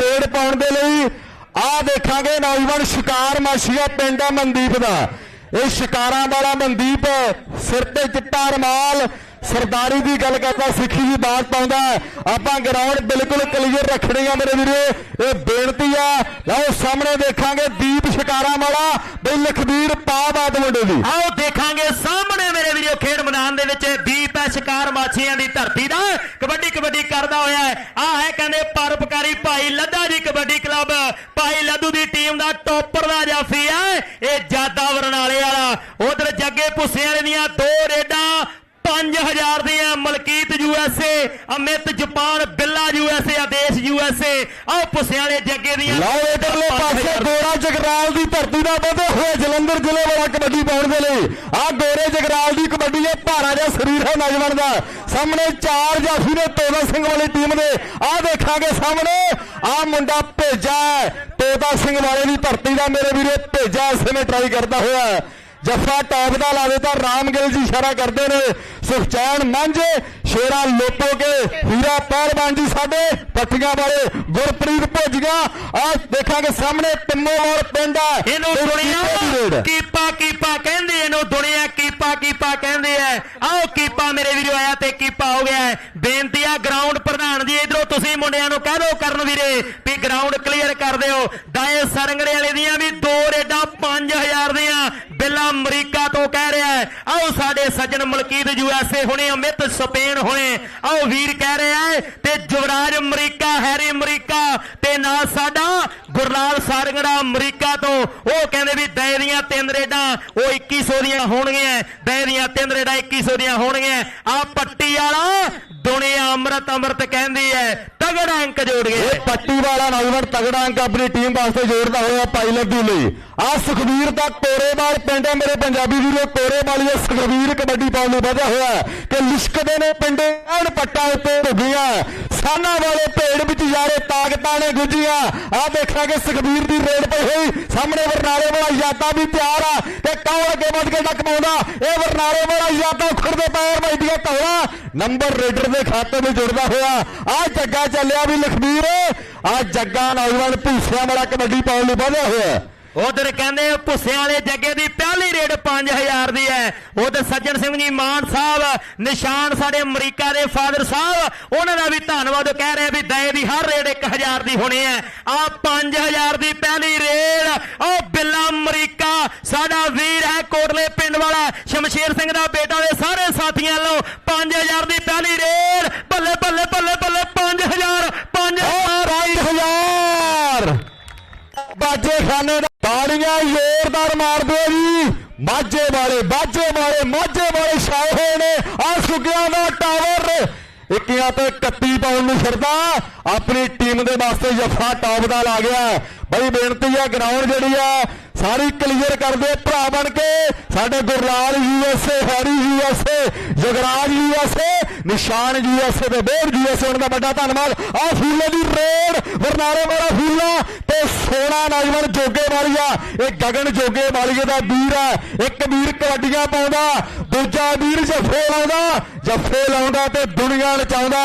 Raid ਪਾਉਣ ਦੇ ਲਈ ਆਹ ਦੇਖਾਂਗੇ ਨੌਜਵਾਨ ਸ਼ਿਕਾਰ ਮਾਸ਼ੀਆ ਪਿੰਡ ਹੈ ਮਨਦੀਪ ਦਾ। ਇਹ ਸ਼ਿਕਾਰਾਂ ਵਾਲਾ ਮਨਦੀਪ ਸਿਰ ਤੇ ਚਿੱਟਾ ਰਮਾਲ ਸਰਦਾਰੀ ਦੀ ਗੱਲ ਕਰਦਾ, ਸਿੱਖੀ ਦੀ ਬਾਤ ਪਾਉਂਦਾ ਆਪਾਂ ਗਰਾਊਂਡ ਬਿਲਕੁਲ ਕਲੀਅਰ ਰੱਖਣੀ ਆ ਮੇਰੇ ਵੀਰੇ। ਇਹ ਬੇਨਤੀ ਆ, ਲਓ ਸਾਹਮਣੇ ਦੇਖਾਂਗੇ ਦੀਪ ਸ਼ਿਕਾਰਾਂ ਵਾਲਾ ਬਈ ਲਖਬੀਰ ਪਾ ਮੁੰਡੇ ਦੀ। ਆਓ ਦੇਖਾਂਗੇ ਸਾਹਮਣੇ ਮੇਰੇ ਵੀਰੋ, ਖੇਡ ਮੈਦਾਨ ਦੇ ਵਿੱਚ ਦੀਪ ਹੈ, ਸ਼ਿਕਾਰ ਮਾਛੀਆਂ ਦੀ ਧਰਤੀ ਦਾ। ਕਬੱਡੀ ਕਬੱਡੀ ਕਰਦਾ ਹੋਇਆ ਹੈ। ਆ ਹੈ ਕਹਿੰਦੇ ਪਰਪਕਾਰੀ ਭਾਈ ਲੱਦਾ ਜੀ ਕਬੱਡੀ ਕਲੱਬ। ਭਾਈ ਲੱਦੂ ਦੀ ਟੀਮ ਦਾ ਟੋਪਰ ਦਾ ਜਾਫੀ ਹੈ। ਇਹ ਜਾਦਾ ਵਰਨਾਲੇ ਵਾਲਾ। ਉਧਰ ਜੱਗੇ ਭੁੱਸੇ ਵਾਲੇ ਦੀਆਂ ਦੋ ਰੇਡਾਂ 5000 ਦੀਆਂ Malkit USA Amit Japan Billa USA Adesh USA ਭੁੱਸੇ ਵਾਲੇ ਜੱਗੇ ਦੀਆਂ ਲਓ ਇਧਰਲੇ ਪਾਸੇ ਗੋਰਾ ਜਗਰਾਲ ਦੀ ਧਰਤੀ ਦਾ ਵਧੇ ਹੋਏ ਜਲੰਧਰ ਜ਼ਿਲ੍ਹੇ ਵਾਲਾ ਕਬੱਡੀ ਪਾਉਣ ਦੇ ਲਈ। ਆਹ ਗੋਰੇ ਜਗਰਾਲ ਦੀ ਕਬੱਡੀ ਹੈ ਭਾਰਾ ਜਿਹਾ ਸਰੀਰ ਹੈ ਨੌਜਵਾਨ ਦਾ। ਸਾਹਮਣੇ ਚਾਰ ਜਾਫੀ ਨੇ ਤੋਦਾ ਸਿੰਘ ਵਾਲੀ ਟੀਮ ਦੇ। ਆਹ ਦੇਖਾਂਗੇ ਸਾਹਮਣੇ ਆਹ ਮੁੰਡਾ ਭੇਜਾ ਤੋਤਾ ਸਿੰਘ ਵਾਲੇ ਦੀ ਧਰਤੀ ਦਾ ਮੇਰੇ ਵੀਰੇ ਭੇਜਾ ਇਸੇ ਨੇ ਟਰਾਈ ਕਰਦਾ ਹੋਇਆ ਹੈ। ਜੱਫਾ ਟੌਪ ਦਾ ਲਾ ਦਿੱਤਾ ਰਾਮਗਿਲ ਜੀ ਇਸ਼ਾਰਾ ਕਰਦੇ ਨੇ। ਸੁਖਚੈਨ ਮੰਝ ਸ਼ੇਰਾ ਲੋਪੋ ਕੇ ਹੀਰਾ ਪਹਿਲਵਾਨ ਜੀ ਸਾਡੇ ਪੱਟੀਆਂ ਵਾਲੇ ਗੁਰਪ੍ਰੀਤ ਭੋਜੀਆਂ ਆ ਦੇਖਾਂਗੇ ਸਾਹਮਣੇ ਟਿੰਮੋਵਾਲ ਪਿੰਡ ਆ। ਇਹਨੂੰ ਤੇ ਦੁਨੀਆ ਕੀਪੇ। ਕੀਪਾ ਕਹਿੰਦੇ ਇਹਨੂੰ ਦੁਨੀਆ ਕੀਪਾ ਕੀਪਾ ਕਹਿੰਦੇ ਐ ਆਓ ਕੀਪਾ ਮੇਰੇ ਵੀਰੋ ਆਇਆ ਤੇ ਕੀਪਾ ਹੋ ਗਿਆ। ਬੇਨਤੀ ਆ ਗਰਾਊਂਡ ਪ੍ਰਧਾਨ ਜੀ ਇਧਰੋਂ ਤੁਸੀਂ ਮੁੰਡਿਆਂ ਨੂੰ ਕਹਿ ਦਿਓ ਕਰਨ ਵੀਰੇ ਵੀ ਗਰਾਊਂਡ ਕਲੀਅਰ ਕਰ ਦਿਓ। ਦਾਏ ਸਰੰਗੜੇ ਵਾਲੇ ਦੀਆਂ ਵੀ ਦੋ ਰੇਡਾਂ 5000 ਦੀਆਂ ਬਿੱਲਾ ਅਮਰੀਕਾ ਤੋਂ ਕਹਿ ਰਿਹਾ ਹੈ, ਆਓ ਸਾਡੇ ਸੱਜਣ ਮਲਕੀਤ ਯੂਐਸਏ ਹੁਣੇ ਅਮਿਤ ਸਪੇਨ ਹੁਣੇ, ਆਓ ਵੀਰ ਕਹਿ ਰਿਹਾ ਹੈ, ਤੇ ਜੁਵਰਾਜ ਅਮਰੀਕਾ, ਹੈਰੀ ਅਮਰੀਕਾ, ਤੇ ਨਾਲ ਸਾਡਾ ਗੁਰਲਾਲ ਸਾਰੰਗੜਾ ਅਮਰੀਕਾ ਤੋਂ ਉਹ ਕਹਿੰਦੇ ਵੀ ਦਏ ਦੀਆਂ ਤਿੰਨ ਰੇਡਾਂ ਉਹ 2100 ਦੀਆਂ ਹੋਣਗੀਆਂ। ਦਏ ਦੀਆਂ ਤਿੰਨ ਰੇਡਾਂ 2100 ਦੀਆਂ ਹੋਣਗੀਆਂ। ਆ ਪੱਟੀ ਵਾਲਾ ਦੁਨੀਆ ਅੰਮ੍ਰਿਤ ਅੰਮ੍ਰਿਤ ਕਹਿੰਦੀ ਹੈ ਤਗੜਾ ਅੰਕ ਜੋੜ ਇਹ ਗਏ ਪੱਟੀ ਵਾਲਾ ਨੌਜਵਾਨ ਤਗੜਾ ਅੰਕ ਆਪਣੀ ਟੀਮ ਵਾਸਤੇ ਜੋੜਦਾ ਹੋਇਆ ਪਾਇਲਟ ਦੀ ਲਈ। ਆ ਸੁਖਵੀਰ ਦਾ ਕੋਰੇਵਾਲ ਪਿੰਡ ਹੈ ਮੇਰੇ ਪੰਜਾਬੀ ਵੀਰੋ ਕੋਰੇਵਾਲੀ ਦਾ ਸੁਖਵੀਰ ਕਬੱਡੀ ਪਾਉਣ ਨੂੰ ਵਧਿਆ ਹੋਇਆ ਕਿ ਲਿਸ਼ਕਦੇ ਨੇ ਪਿੰਡੇ ਐਨ ਪੱਟਾਂ ਉੱਤੇ ਭੁੱਗੀਆਂ ਸਾਨਾ ਵਾਲੇ ਭੇੜ ਵਿੱਚ ਯਾਰੇ ਤਾਕਤਾਂ ਨੇ ਗੁੱਜੀਆਂ ਆ ਦੇਖਾਂਗੇ ਸੁਖਵੀਰ ਦੀ ਰੇਡ ਪਈ ਹੋਈ ਸਾਹਮਣੇ ਵਰਨਾਲੇ ਵਾਲਾ ਯਾਦਾ ਵੀ ਤਿਆਰ ਆ ਤੇ ਕੌਣ ਅੱਗੇ ਵੱਧ ਕੇ ਟੱਕ ਪਾਉਂਦਾ। ਇਹ ਵਰਨਾਲੇ ਵਾਲਾ ਯਾਦਾ ਖੁਰਦੇ ਪੈਰ ਵੱਜਦੀਆਂ ਧੌਲਾ ਨੰਬਰ ਰੇਡਰ ਦੇ ਖਾਤੇ ਵਿੱਚ ਜੁੜਦਾ ਹੋਇਆ। ਆ ਜੱਗਾ ਚੱਲਿਆ ਵੀ ਲਖਬੀਰ। ਆ ਜੱਗਾ ਨੌਜਵਾਨ ਭੂਸਿਆਂ ਵਾਲਾ ਕਬੱਡੀ ਪਾਉਣ ਲਈ ਵਧਿਆ ਹੋਇਆ। ਉਧਰ ਕਹਿੰਦੇ ਭੁੱਸਿਆਂ ਵਾਲੇ ਜੱਗੇ ਦੀ ਪਹਿਲੀ ਰੇਡ 5000 ਦੀ ਹੈ। ਉਧਰ ਸੱਜਣ ਸਿੰਘ ਜੀ ਮਾਨ ਸਾਹਿਬ ਨਿਸ਼ਾਨ ਸਾਡੇ ਅਮਰੀਕਾ ਦੇ ਫਾਦਰ ਸਾਹਿਬ ਉਹਨਾਂ ਦਾ ਵੀ ਧੰਨਵਾਦ ਕਹਿ ਰਹੇ ਵੀ ਦਏ ਦੀ ਹਰ ਰੇਡ 1000 ਦੀ ਹੋਣੀ ਹੈ। ਆ 5000 ਦੀ ਪਹਿਲੀ ਰੇਡ ਉਹ ਬਿੱਲਾ ਅਮਰੀਕਾ ਸਾਡਾ ਵੀਰ ਹੈ ਕੋਟਲੇ ਪਿੰਡ ਵਾਲਾ ਸ਼ਮਸ਼ੇਰ ਸਿੰਘ ਦਾ ਬੇਟਾ ਦੇ ਸਾਰੇ ਸਾਥੀਆਂ ਵੱਲੋਂ 5000 ਦੀ ਪਹਿਲੀ ਰੇਡ ਬੱਲੇ ਬੱਲੇ ਬੱਲੇ ਬੱਲੇ 5000 5000 5000 ਬਾਜੇ ਖਾਨੇ ਜ਼ੋਰਦਾਰ ਮਾਝੇ ਵਾਲੇ ਬਾਜੇ ਵਾਲੇ, ਮਾਝੇ ਵਾਲੇ ਛਾਏ ਹੋਏ ਨੇ। ਆ ਸੁੱਗਿਆਂ ਦਾ ਟਾਵਰ। ਇੱਕੀਆਂ ਤੇ 31 ਪਾਉਣ ਨੂੰ ਫਿਰਦਾ। ਆਪਣੀ ਟੀਮ ਦੇ ਵਾਸਤੇ ਜੱਫਾ ਟੌਪ ਦਾ ਲਾ ਗਿਆ। ਬਈ ਬੇਨਤੀ ਆ ਗਰਾਊਂਡ ਜਿਹੜੀ ਆ, ਸਾਰੀ ਕਲੀਅਰ ਕਰਦੇ ਭਰਾ ਬਣ ਕੇ। ਸਾਡੇ Gurlal USA Harry USA Jagraj USA Nishan USA ਤੇ ਬੇੜ ਯੂਐਸਏ ਉਹਨਾਂ ਦਾ ਵੱਡਾ ਧੰਨਵਾਦ। ਆ ਫੂਲੇ ਦੀ ਰੇਡ, ਵਰਨਾਲੇ ਵਾਲਾ ਫੂਲਾ ਤੇ ਸੋਨਾ ਨੌਜਵਾਨ ਜੋਗੇ ਵਾਲੀਆ ਇਹ ਗਗਨ ਜੋਗੇ ਵਾਲੀਏ ਦਾ ਵੀਰ ਹੈ ਇੱਕ ਵੀਰ ਕਬੱਡੀਆਂ ਪਾਉਂਦਾ, ਦੂਜਾ ਵੀਰ ਜੱਫੇ ਲਾਉਂਦਾ। ਜੱਫੇ ਲਾਉਂਦਾ ਤੇ ਦੁਨੀਆ ਨਚਾਉਂਦਾ।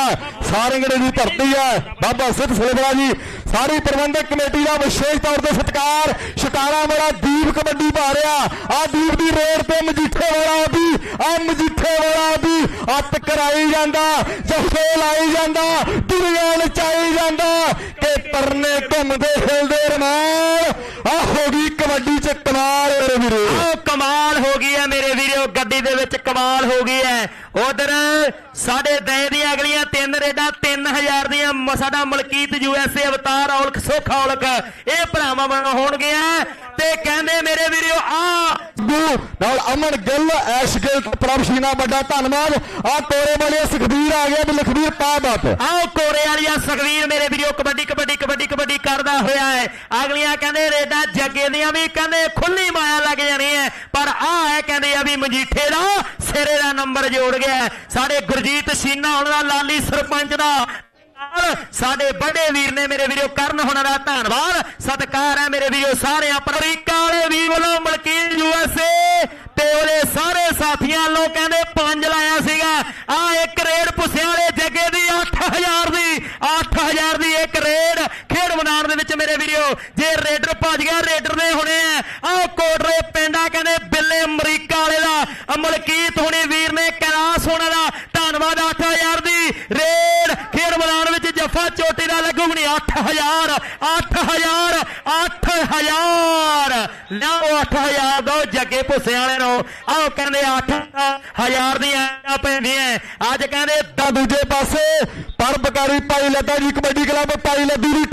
ਸਾਰੰਗੜੇ ਦੀ ਧਰਤੀ ਹੈ ਬਾਬਾ ਸਿੱਧ ਸਲੇਬਰਾ ਜੀ, ਸਾਰੀ ਪ੍ਰਬੰਧਕ ਕਮੇਟੀ ਦਾ ਵਿਸ਼ੇਸ਼ ਤੌਰ ਤੇ ਸਤਿਕਾਰ। ਸ਼ਿਕਾਰਾ ਵਾਲਾ ਦੀਪ ਕਬੱਡੀ ਪਾ ਰਿਹਾ। ਆ ਦੀਪ ਦੀ ਰੇਡ ਤੇ ਮਜੀਠੇ ਵਾਲਾ ਵੀ, ਆ ਮਜੀਠੇ ਵਾਲਾ ਵੀ ਅੱਤ ਕਰਾਈ ਜਾਂਦਾ, ਜੱਫੇ ਲਾਈ ਜਾਂਦਾ, ਦੁਨੀਆ ਨਚਾਈ ਜਾਂਦਾ। ਕਿ ਪਰਨੇ ਘੁੰਮਦੇ ਹਿਲਦੇ ਰਮਾਲ। ਆ ਹੋ ਗਈ ਕਬੱਡੀ ਚ ਕਮਾਲ ਮੇਰੇ ਵੀਰੋ। ਆਹ ਕਮਾਲ ਹੋ ਗਈ ਹੈ ਮੇਰੇ ਵੀਰੋ ਗੱਡੀ ਦੇ ਵਿੱਚ ਕਮਾਲ ਹੋ ਗਈ ਹੈ। ਉਧਰ ਸਾਡੇ ਦਏ ਦੀਆਂ ਅਗਲੀਆਂ ਤਿੰਨ ਰੇਡਾਂ 3000 ਦੀਆਂ ਸਾਡਾ ਮਲਕੀਤ ਯੂਐਸਏ ਅਵਤਾਰ ਔਲਖ ਸੋਖਾ ਔਲਖ। ਇਹ ਭਰਾਵਾਂ ਵਾਂਗ ਹੋਣਗੀਆਂ। ਤੇ ਕਹਿੰਦੇ ਮੇਰੇ ਵੀਰੋ ਆ ਗੁ ਨਾਲ ਅਮਨ ਗਿੱਲ ਐਸ਼ ਗਿੱਲ ਪ੍ਰਭ ਸ਼ੀਨਾ ਵੱਡਾ ਧੰਨਵਾਦ। ਆ ਤੋਰੇ ਵਾਲੇ ਸੁਖਬੀਰ ਆ ਗਿਆ ਵੀ ਲਖਬੀਰ ਪਾ ਬਾਤ। ਆਓ ਕੋਰੇ ਵਾਲੀਆ ਸੁਖਵੀਰ ਮੇਰੇ ਵੀਰੋ ਕਬੱਡੀ ਕਬੱਡੀ ਕਬੱਡੀ ਕਬੱਡੀ ਕਰਦਾ ਹੋਇਆ ਹੈ। ਅਗਲੀਆਂ ਕਹਿੰਦੇ ਰੇਡਾਂ ਜੱਗੇ ਦੀਆਂ ਵੀ ਕਹਿੰਦੇ ਖੁੱਲੀ ਮਾਇਆ ਲੱਗ ਜਾਣੀ ਹੈ। ਪਰ ਆ ਹੈ ਕਹਿੰਦੇ ਆ ਵੀ ਮਜੀਠੇ ਦਾ ਸਿਰੇ ਦਾ ਨੰਬਰ ਜੋੜ ਗਿਆ ਸਾਡੇ ਗੁਰਜੀਤ ਸੀਨਾ ਉਹਨਾਂ ਦਾ, ਲਾਲੀ ਸਰਪੰਚ ਦਾ। ਸਾਡੇ ਵੱਡੇ ਵੀਰ ਨੇ ਮੇਰੇ ਵੀਰੋ ਕਰਨ ਹੁਣਾਂ ਦਾ ਧੰਨਵਾਦ। ਸਤਿਕਾਰ ਹੈ ਮੇਰੇ ਵੀਰੋ ਸਾਰੇ ਪਰ। ਅਮਰੀਕਾ ਵਾਲੇ ਵੀਰ ਵੱਲੋਂ ਮਲਕੀਨ ਯੂਐਸਏ ਤੇ ਉਹਦੇ ਸਾਰੇ ਸਾਥੀਆਂ ਵੱਲੋਂ ਕਹਿੰਦੇ ਪੰਜ ਲਾਇਆ ਸੀਗਾ। ਆ ਇੱਕ ਰੇਡ ਪੁੱਸਿਆਂ ਜੱਗੇ ਦੀ 8000 ਦੀ 8000 ਦੀ ਇੱਕ ਰੇਡ। ਰੇਡਰ ਗਿਆ, ਰੇਡਰ ਦੇ ਹੁਣੇ ਆ ਆਹ ਕੋਟਰੇ ਪਿੰਡਾ ਕਹਿੰਦੇ ਬਿੱਲੇ ਅਮਰੀਕਾ ਵਾਲੇ ਦਾ, ਅਮਲਕੀਤ ਹੁਣੇ ਵੀਰ ਨੇ ਕੈਲਾਸ ਹੋਣਾ ਦਾ, ਧੰਨਵਾਦ 8000 ਦੀ। ਰੇਡ ਖੇਡ ਮੈਦਾਨ ਵਿੱਚ ਜੱਫਾ ਚੋਟੀ ਦਾ ਲੱਗੂਗੀ 8000 8000 8000 ਲਓ 8000 ਦੋ ਜੱਗੇ ਭੁੱਸੇ ਵਾਲੇ ਨੂੰ ਆਓ ਕਹਿੰਦੇ 8000 ਦੀਆਂ ਪੈਂਦੀਆਂ। ਅੱਜ ਕਹਿੰਦੇ ਤਾਂ ਦੂਜੇ ਪਾਸੇ ਪਰਬਕਾਰੀ ਭਾਈ ਲੱਦਾ ਜੀ, ਕਬੱਡੀ ਕਲੱਬ ਭਾਈ ਲੱਦੂ ਦੀ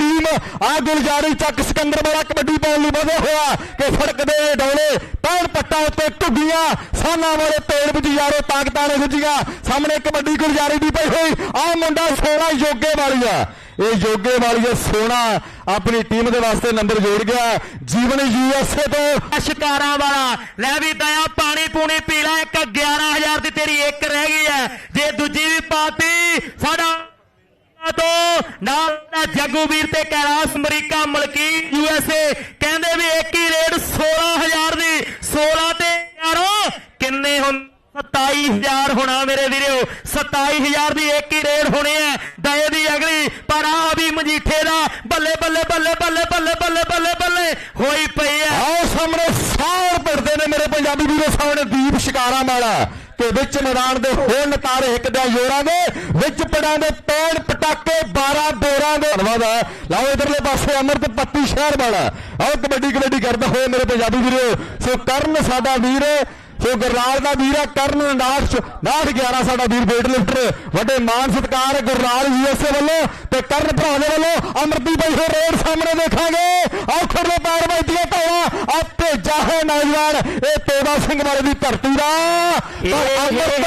ਆ ਗੁਲਜਾਰੀ ਚੱਕ ਸਿਕੰਦਰ ਵਾਲਾ ਕਬੱਡੀ ਪਾਉਣ ਲਈ ਵਧਿਆ ਹੋਇਆ ਕਿ ਸੜਕ ਦੇ ਡੌਲੇ ਪੈਣ ਪੱਟਾਂ ਉੱਤੇ ਢੁੱਗੀਆਂ ਸਾਨਾਂ ਵਾਲੇ ਤੇੜ ਵਿੱਚ ਯਾਰੋ ਤਾਕਤਾਂ ਨੇ ਸੁਝੀਆਂ ਸਾਹਮਣੇ ਕਬੱਡੀ ਗੁਲਜਾਰੀ ਦੀ ਪਈ ਹੋਈ। ਆ ਮੁੰਡਾ ਸੋਨਾ ਯੋਗੇ ਵਾਲੀ ਵਾਲੀਆ ਇਹ ਯੋਗੇ ਵਾਲੀਆ ਸੋਨਾ ਆਪਣੀ ਟੀਮ ਦੇ ਵਾਸਤੇ ਨੰਬਰ ਜੋੜ ਗਿਆ। ਜੀਵਨ ਯੂਐਸਏ ਤੋਂ ਸ਼ਿਕਾਰਾਂ ਵਾਲਾ, ਲੈ ਵੀ ਦਇਆ ਪਾਣੀ ਪੂਣੀ ਪੀ ਲੈ, ਇੱਕ 11000 ਦੀ ਤੇਰੀ ਇੱਕ ਰਹਿ ਗਈ ਹੈ। ਜੇ ਦੂਜੀ ਵੀ ਪਾਤੀ, ਸਾਡਾ ਤੋਂ ਨਾਲ ਦਾ ਜੱਗੂ ਵੀਰ ਤੇ ਕੈਲਾਸ ਅਮਰੀਕਾ, ਮਲਕੀ ਯੂਐਸਏ ਕਹਿੰਦੇ ਵੀ ਇੱਕ ਹੀ ਰੇਡ 16000 ਦੀ 16 ਤੇ 11 ਕਿੰਨੇ ਹੁਣ? 27000 ਹੋਣਾ ਮੇਰੇ ਵੀਰੋ 27000 ਦੀ ਇੱਕ ਹੀ ਰੇਡ ਹੋਣੀ ਹੈ, ਦਏ ਦੀ ਅਗਲੀ, ਪਰ ਆ ਵੀ ਮਜੀਠੇ ਦਾ ਬੱਲੇ ਬੱਲੇ ਬੱਲੇ ਬੱਲੇ ਬੱਲੇ ਬੱਲੇ ਬੱਲੇ ਬੱਲੇ ਹੋਈ ਪਈ ਹੈ। ਆਓ ਸਾਹਮਣੇ ਸਾਰ ਪਿੜਦੇ ਨੇ ਮੇਰੇ ਪੰਜਾਬੀ ਵੀਰੋ, ਸਾਹਮਣੇ ਦੀਪ ਸ਼ਿਕਾਰਾ ਵਾਲਾ ਤੇ ਵਿੱਚ ਮੈਦਾਨ ਦੇ ਹੋਰ ਨਤਾਰੇ ਇੱਕ ਦਾ ਜੋਰਾਂ ਦੇ, ਵਿੱਚ ਪੜਾਂ ਦੇ ਪੈਣ ਪਟਾਕੇ 12 ਬੋਰਾਂ ਦੇ। ਧੰਨਵਾਦ ਹੈ। ਲਓ ਇਧਰਲੇ ਪਾਸੇ ਅਮਰਤ ਪੱਤੀ ਸ਼ਹਿਰ ਵਾਲਾ। ਆਓ ਕਬੱਡੀ ਕਬੱਡੀ ਕਰਦਾ ਹੋਏ ਮੇਰੇ ਪੰਜਾਬੀ ਵੀਰੋ, ਸੋ ਕਰਨ ਸਾਡਾ ਵੀਰ ਸੋ ਗੁਰਲਾਲ ਦਾ ਵੀਰ ਆ ਕਰਨ 69 69 11 ਸਾਡਾ ਵੀਰ ਵੇਟ ਲਿਫਟਰ ਵੱਡੇ ਮਾਨ ਸਤਕਾਰ ਗੁਰਲਾਲ ਯੂਐਸਏ ਵੱਲੋਂ ਤੇ ਕਰਨ ਭਰਾ ਦੇ ਵੱਲੋਂ ਅਮਰਦੀ ਭਾਈ ਹੋ ਰੋਡ ਸਾਹਮਣੇ ਦੇਖਾਂਗੇ। ਆਓ ਖੜਲੇ ਪੈਰ ਵੱਜਦੀਆਂ ਧੌਲਾ ਆ ਭੇਜਾ ਹੈ ਨੌਜਵਾਨ ਇਹ ਤੋਦਾ ਸਿੰਘ ਵਾਲੇ ਦੀ ਧਰਤੀ ਦਾ। ਪਰ ਅਮਰਤ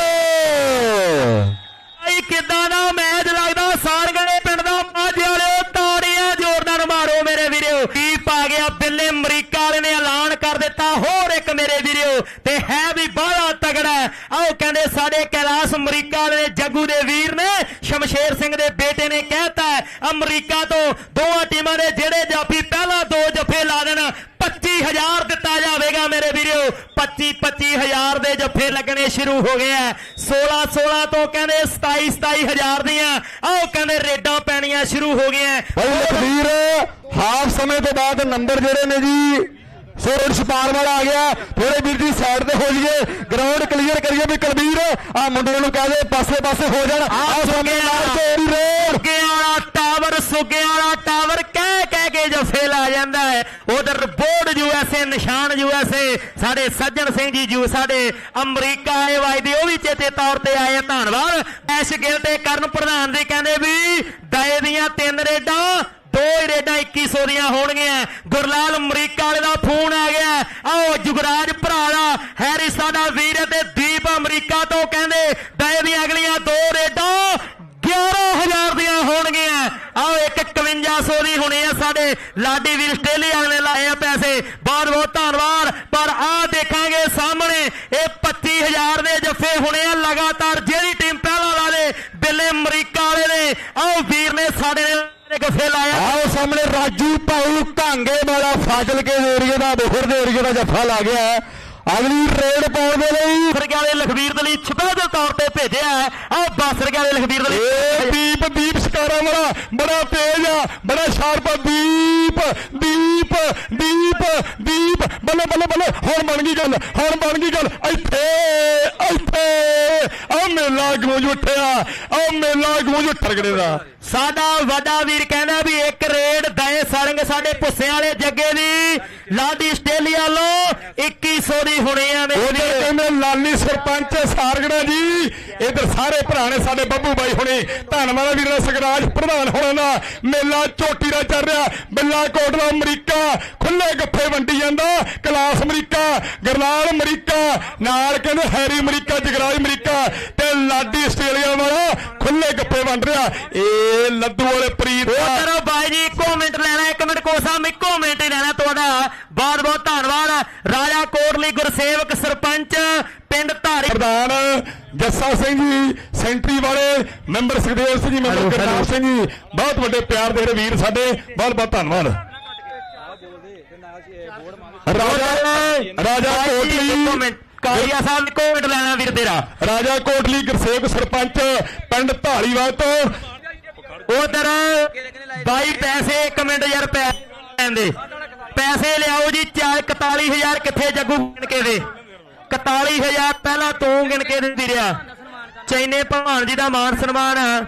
ਭਾਈ ਕਿੱਦਾਂ ਦਾ ਮੈਚ ਲੱਗਦਾ? ਸਾਰਗੜੇ ਪਿੰਡ ਦਾ ਮਾਝੇ ਵਾਲਿਓ ਤਾੜੀਆਂ ਜ਼ੋਰਦਾਰ ਮਾਰੋ ਮੇਰੇ ਵੀਰੋ ਦੀਪ ਆ ਗਿਆ ਬਿੱਲੇ ਅਮਰੀਕਾ ਵਾਲੇ ਨੇ ਐਲਾਨ ਕਰ ਦਿੱਤਾ ਹੋਰ ਇੱਕ ਮੇਰੇ ਵੀਰੋ ਤੇ ਹੈ ਵੀ ਬਾਹਲਾ ਤਗੜਾ ਹੈ। ਆਓ ਕਹਿੰਦੇ ਸਾਡੇ ਕੈਲਾਸ ਅਮਰੀਕਾ ਵਾਲੇ ਜੱਗੂ ਦੇ ਵੀਰ ਨੇ, ਸ਼ਮਸ਼ੇਰ ਸਿੰਘ ਦੇ ਬੇਟੇ ਨੇ ਕਹਿਤਾ ਅਮਰੀਕਾ ਤੋਂ ਦੋਵਾਂ ਟੀਮਾਂ ਦੇ ਜਿਹੜੇ ਜਾਫੀ ਪਹਿਲਾਂ ਦੋ ਜੱਫੇ ਲਾ ਦੇਣ 25000 ਦਿੱਤਾ ਜਾਵੇਗਾ ਮੇਰੇ ਵੀਰੋ। 25 25000 ਦੇ ਜੱਫੇ ਲੱਗਣੇ ਸ਼ੁਰੂ ਹੋ ਗਏ ਆ। 16 16 ਤੋਂ ਕਹਿੰਦੇ 27 27000 ਦੀਆਂ ਆਓ ਕਹਿੰਦੇ ਰੇਡਾਂ ਪੈਣੀਆਂ ਸ਼ੁਰੂ ਹੋ ਗਈਆਂ। ਭਾਈ ਲਖਵੀਰ ਹਾਫ ਸਮੇਂ ਤੋਂ ਬਾਅਦ ਨੰਬਰ ਜਿਹੜੇ ਨੇ ਜੀ ਸੋਰਡ ਸਪਾਰ ਵਾਲਾ ਆ ਗਿਆ। ਥੋੜੇ ਵੀਰ ਜੀ ਸਾਈਡ ਤੇ ਹੋ ਜਾਈਏ। ਗਰਾਊਂਡ ਕਲੀਅਰ ਕਰੀਏ ਵੀ ਕੁਲਵੀਰ ਆ ਮੁੰਡੇ ਨੂੰ ਕਹਦੇ ਪਾਸੇ ਪਾਸੇ ਹੋ ਜਾਣ। ਆ ਸਾਹਮਣੇ ਨਾਲ ਚੋਰੀ ਰੋਡ ਸੁੱਗੇ ਵਾਲਾ ਟਾਵਰ ਸੁੱਗੇ ਵਾਲਾ ਟਾਵਰ ਕਹਿ ਕਹਿ ਕੇ ਜੱਫੇ ਲਾ ਜਾਂਦਾ ਹੈ। ਉਧਰ ਬੋਰਡ ਯੂਐਸਏ ਨਿਸ਼ਾਨ ਯੂਐਸਏ ਸਾਡੇ ਸੱਜਣ ਸਿੰਘ ਜੀ ਜੂ ਸਾਡੇ ਅਮਰੀਕਾ ਆਏ ਵਾਜਦੇ ਉਹ ਵੀ ਚੇਤੇ ਤੌਰ ਤੇ ਆਏ ਧੰਨਵਾਦ। ਐਸ਼ ਗਿਲ ਤੇ ਕਰਨ ਪ੍ਰਧਾਨ ਦੇ ਕਹਿੰਦੇ ਵੀ ਦਏ ਦੀਆਂ ਤਿੰਨ ਰੇਡਾਂ ਦੋ ਹੀ ਰੇਡਾਂ 2100 ਦੀਆਂ ਹੋਣਗੀਆਂ। ਗੁਰਲਾਲ ਅਮਰੀਕਾ ਵਾਲੇ ਦਾ ਫੋਨ ਆ ਗਿਆ। ਆਓ ਜੁਗਰਾਜ ਭਰਾ ਦਾ ਹੈਰੀ ਸਾਡਾ ਵੀਰ ਤੇ ਦੀਪ ਅਮਰੀਕਾ ਤੋਂ ਕਹਿੰਦੇ, ਦਏ ਦੀਆਂ ਅਗਲੀਆਂ ਦੋ ਰੇਡਾਂ 11000 ਦੀਆਂ ਹੋਣਗੀਆਂ। ਆਓ ਇੱਕ 5100 ਦੀ ਹੋਣੀ ਆ ਸਾਡੇ ਲਾਡੀ ਵੀਰ ਆਸਟ੍ਰੇਲੀਆ ਨੇ ਲਾਏ ਆ ਪੈਸੇ। ਬਹੁਤ ਬਹੁਤ ਧੰਨਵਾਦ। ਪਰ ਆ ਦੇਖਾਂਗੇ ਸਾਹਮਣੇ, ਇਹ 25000 ਦੇ ਜੱਫੇ ਹੋਣੇ ਆ ਲਗਾਤਾਰ। ਜਿਹੜੀ ਟੀਮ ਪਹਿਲਾਂ ਲਾ ਲੇ ਬਿੱਲੇ ਅਮਰੀਕਾ ਵਾਲੇ ਨੇ। ਆਓ ਵੀਰ ਨੇ ਸਾਡੇ ਨੇ ਗੱਫੇ ਲਾਇਆ। ਆਓ ਸਾਹਮਣੇ ਰਾਜੂ ਭਾਊ ਢਾਂਗੇ ਵਾਲਾ ਫਾਜ਼ਿਲਕੇ ਏਰੀਏ ਦਾ ਬੋਹਰ ਦੇ ਏਰੀਏ ਦਾ ਜੱਫਾ ਲਾ ਗਿਆ ਅਗਲੀ ਰੇਡ ਪਾਉਣ ਦੇ ਲਈ ਬਾਸਰਗੇ ਵਾਲੇ ਲਖਵੀਰ ਦੇ ਲਈ ਸਪੈਸ਼ਲ ਤੌਰ ਤੇ ਭੇਜਿਆ ਹੈ। ਆਹ ਬਾਸਰਗੇ ਵਾਲੇ ਲਖਵੀਰ ਦੇ ਲਈ ਦੀਪ ਦੀਪ ਸਕਾਰਾ ਵਾਲਾ ਬੜਾ ਤੇਜ਼ ਆ ਬੜਾ ਸ਼ਾਰਪ ਆ। ਦੀਪ ਦੀਪ ਦੀਪ ਦੀਪ। ਬੱਲੇ ਬੱਲੇ ਬੱਲੇ ਹੁਣ ਬਣ ਗਈ ਗੱਲ ਹੁਣ ਬਣ ਗਈ ਗੱਲ। ਇੱਥੇ ਇੱਥੇ ਆ ਮੇਲਾ ਗੂੰਜ ਉੱਠਿਆ ਆ ਮੇਲਾ ਗੂੰਜ ਠਰਗੜੇ ਦਾ। ਸਾਡਾ ਵੱਡਾ ਵੀਰ ਕਹਿੰਦਾ ਵੀ ਇੱਕ ਰੇਡ ਦਏ ਸਰੰਗ ਸਾਡੇ ਪੁੱਸੇ ਵਾਲੇ ਜੱਗੇ ਦੀ। ਲਾਡੀ ਆਸਟ੍ਰੇਲੀਆ ਲੋ 2100 ਦੀ ਹੋਣੀ ਆ ਮੇਰੇ ਉਧਰ। ਕਹਿੰਦੇ ਲਾਲੀ ਸਰਪੰਚ ਸਾਰਗੜਾ ਜੀ ਇਧਰ ਸਾਰੇ ਭਰਾ ਨੇ ਸਾਡੇ ਬੱਬੂ ਬਾਈ ਹੁਣੇ ਧੰਨਵਾਦ ਵੀਰ ਸਗਰਾਜ ਪ੍ਰਧਾਨ ਹੋਣਾ ਦਾ। ਮੇਲਾ ਝੋਟੀ ਦਾ ਚੱਲ ਰਿਹਾ ਬਿੱਲਾ ਕੋਟਲਾ ਅਮਰੀਕਾ ਖੁੱਲੇ ਗੱਫੇ ਵੰਡੀ ਜਾਂਦਾ ਕਲਾਸ ਅਮਰੀਕਾ ਗਰਨਾਲ ਅਮਰੀਕਾ ਨਾਲ ਕਹਿੰਦੇ ਹੈਰੀ ਅਮਰੀਕਾ ਜਗਰਾਜ ਅਮਰੀਕਾ ਤੇ ਲਾਡੀ ਆਸਟ੍ਰੇਲੀਆ ਵਾਲਾ ਖੁੱਲੇ ਗੱਫੇ ਵੰਡ ਰਿਹਾ। ਇਹ ਲੱਦੂ ਵਾਲੇ ਪ੍ਰੀਤ ਦਾ ਉਧਰ ਬਾਈ ਜੀ ਇੱਕੋ ਮਿੰਟ ਲੈਣਾ ਇੱਕ ਮਿੰਟ ਕੋਸਾ ਇੱਕੋ ਮਿੰਟ ਹੀ ਲੈਣਾ ਤੁਹਾਡਾ। ਬਹੁਤ ਬਹੁਤ ਧੰਨਵਾਦ। ਰਾਜਾ ਗੁਰਸੇਵਕ ਸਰਪੰਚ ਪਿੰਡ ਧਾਰੀ ਪ੍ਰਧਾਨ ਜੱਸਾ ਸਿੰਘ ਜੀ ਸੈਂਟਰੀ ਵਾਲੇ ਮੈਂਬਰ ਸੁਖਦੇਵ ਸਿੰਘ ਜੀ ਮੈਂਬਰ ਗੁਰਨਾਮ ਸਿੰਘ ਜੀ ਬਹੁਤ ਵੱਡੇ ਪਿਆਰ ਦੇ ਰਹੇ ਵੀਰ ਸਾਡੇ ਬਹੁਤ ਬਹੁਤ ਧੰਨਵਾਦ। ਰਾਜਾ ਰਾਜਾ ਕੋਟਲੀ ਕਾਲੀਆ ਸਾਹਿਬ ਇੱਕੋ ਮਿੰਟ ਲੈਣਾ ਵੀਰ ਤੇਰਾ। ਰਾਜਾ ਕੋਟਲੀ ਗੁਰਸੇਵਕ ਸਰਪੰਚ ਪਿੰਡ ਢਾਲੀਵਾਲ ਤੋਂ। ਉਧਰ ਬਾਈ ਪੈਸੇ ਇੱਕ ਮਿੰਟ ਯਾਰ ਪੈ ਲੈਂਦੇ ਪੈਸੇ ਲਿਆਓ ਜੀ 41000 ਕਿੱਥੇ ਜੱਗੂ ਗਿਣ ਕੇ ਦੇ। 41000 ਪਹਿਲਾਂ ਤੂੰ ਗਿਣ ਕੇ ਦਿੰਦੀ ਰਿਹਾ। ਚੈਨੇ ਭਲਵਾਨ ਜੀ ਦਾ ਮਾਨ ਸਨਮਾਨ ਆ।